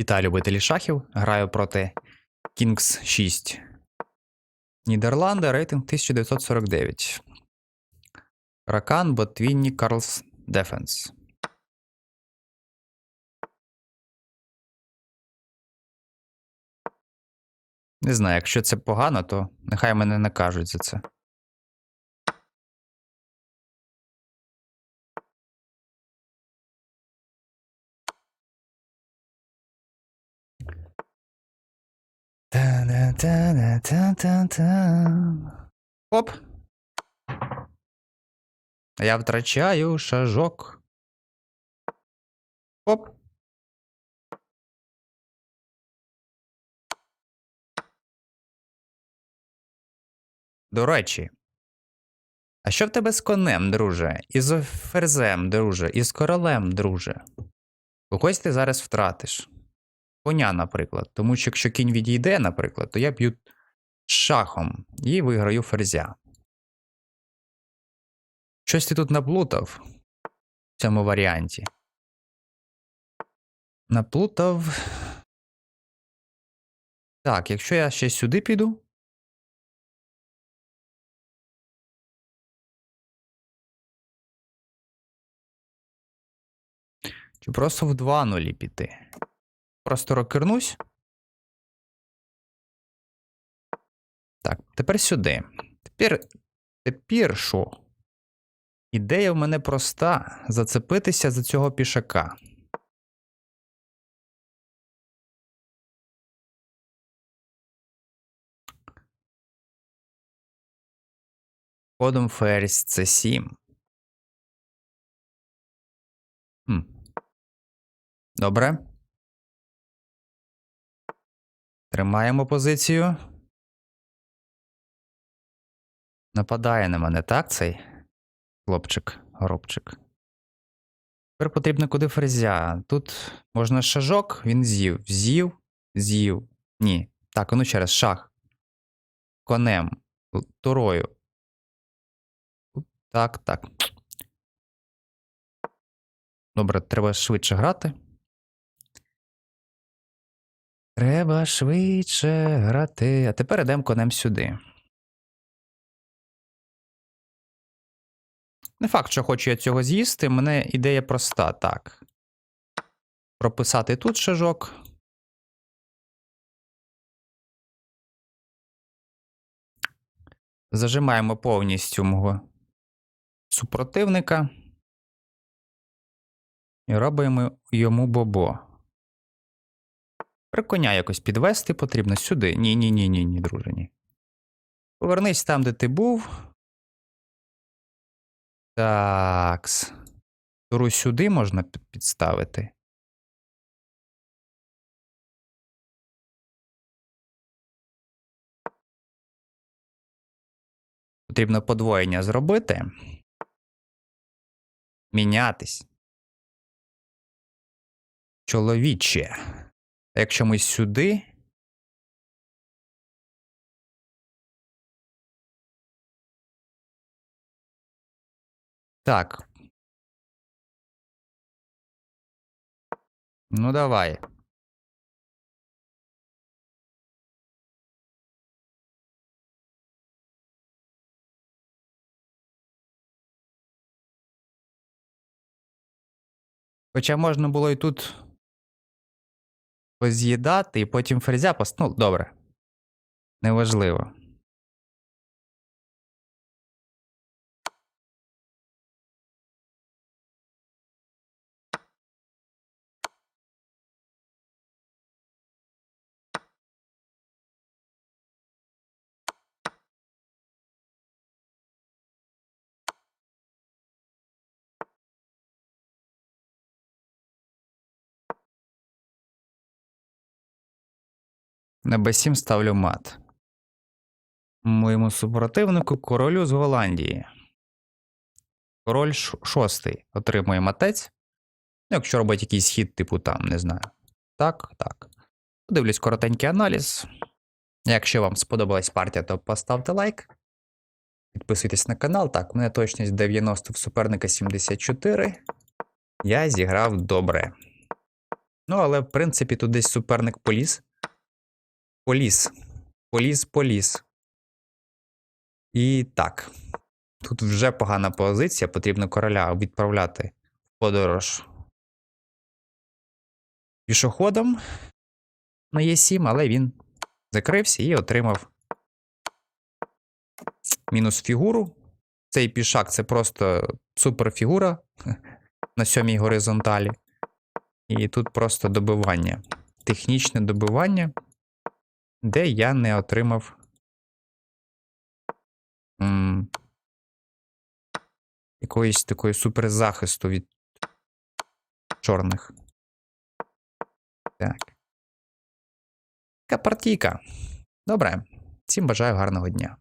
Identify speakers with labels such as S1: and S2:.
S1: Вітаю любителі шахів. Граю проти Kings 6. Нідерланди, рейтинг 1949. Ракан, Ботвінні, Карлс, Дефенс. Не знаю, якщо це погано, то нехай мене накажуть за це. Оп. Я втрачаю шажок. Оп. До речі. А що в тебе з конем, друже? І з ферзем, друже, і з королем, друже? Когось ти зараз втратиш. Коня, наприклад. Тому що якщо кінь відійде, наприклад, то я б'ю шахом і виграю ферзя. Щось ти тут наплутав в цьому варіанті. Наплутав. Так, якщо я ще сюди піду. Чи просто в 2 нулі піти? Просто рокернусь. Так, тепер сюди. Тепер. Тепер що? Ідея в мене проста зацепитися за цього пішака. Ходом ферзь це 7. Хм. Добре. Тримаємо позицію. Нападає на мене, так, цей хлопчик, горобчик. Тепер потрібно куди ферзя. Тут можна шажок, він з'їв. З'їв, з'їв. Ні. Так, ну ще раз, шах. Конем. Турою. Так, так. Добре, треба швидше грати. Треба швидше грати. А тепер йдемо конем сюди. Не факт, що хочу я цього з'їсти. Мене ідея проста, так. Прописати тут шажок. Зажимаємо повністю мого супротивника. І робимо йому бобо. Тепер коня якось підвести потрібно сюди. Ні, ні, ні, ні, ні, друже, ні. Повернись там, де ти був. Такс. Туру сюди можна підставити. Потрібно подвоєння зробити. Мінятись. Чоловіче. А Якщо ми сюди. Так. Ну, давай. Хоча можна було і тут поз'їдати, і потім ферзя пост... Ну, добре. Неважливо. На b7 ставлю мат. Моєму супротивнику королю з Голландії. Король шостий отримує матець. Якщо робить якийсь хід, типу там, не знаю. Так, так. Подивлюсь коротенький аналіз. Якщо вам сподобалась партія, то поставте лайк. Підписуйтесь на канал. Так, у мене точність 90 в суперника 74. Я зіграв добре. Ну, але, в принципі, тут десь суперник поліз. Поліз. Поліз, поліз. І так. Тут вже погана позиція, потрібно короля відправляти в подорож пішоходом на Е7, але він закрився і отримав мінус фігуру. Цей пішак це просто суперфігура на сьомій горизонталі. І тут просто добивання. Технічне добивання, де я не отримав. м, якоїсь такої суперзахисту від чорних. Так. Така партійка. Добре. Всім бажаю гарного дня.